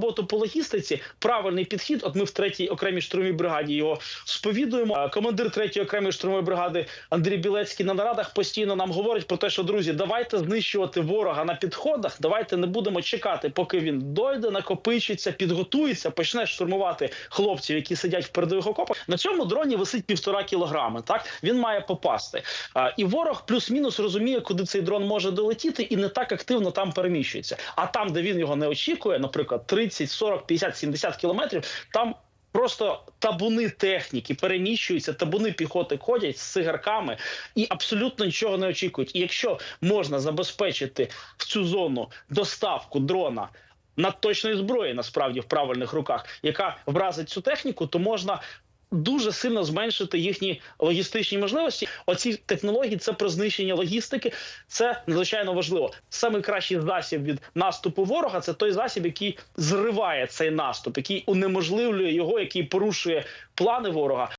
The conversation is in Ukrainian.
роботу по логістиці, правильний підхід. От ми в третій окремій штурмовій бригаді його сповідуємо. Командир третьої окремої штурмової бригади Андрій Білецький на нарадах постійно нам говорить про те, що друзі, давайте знищувати ворога на підходах. Давайте не будемо чекати, поки він дойде, накопичиться, підготується, почне штурмувати хлопців, які сидять в передових окопах. На цьому дроні висить півтора кілограми. Так він має попасти. І ворог плюс-мінус розуміє, куди цей дрон може долетіти, і не так активно там переміщується. А там, де він його не очікує, наприклад, 30, 40, 50, 70 кілометрів, там. Просто табуни техніки переміщуються, табуни піхоти ходять з цигарками і абсолютно нічого не очікують. І якщо можна забезпечити в цю зону доставку дрона надточної зброї, насправді в правильних руках, яка вразить цю техніку, то можна. Дуже сильно зменшити їхні логістичні можливості. Оці технології це про знищення логістики. Це надзвичайно важливо. Саме кращий засіб від наступу ворога це той засіб, який зриває цей наступ, який унеможливлює його, який порушує плани ворога.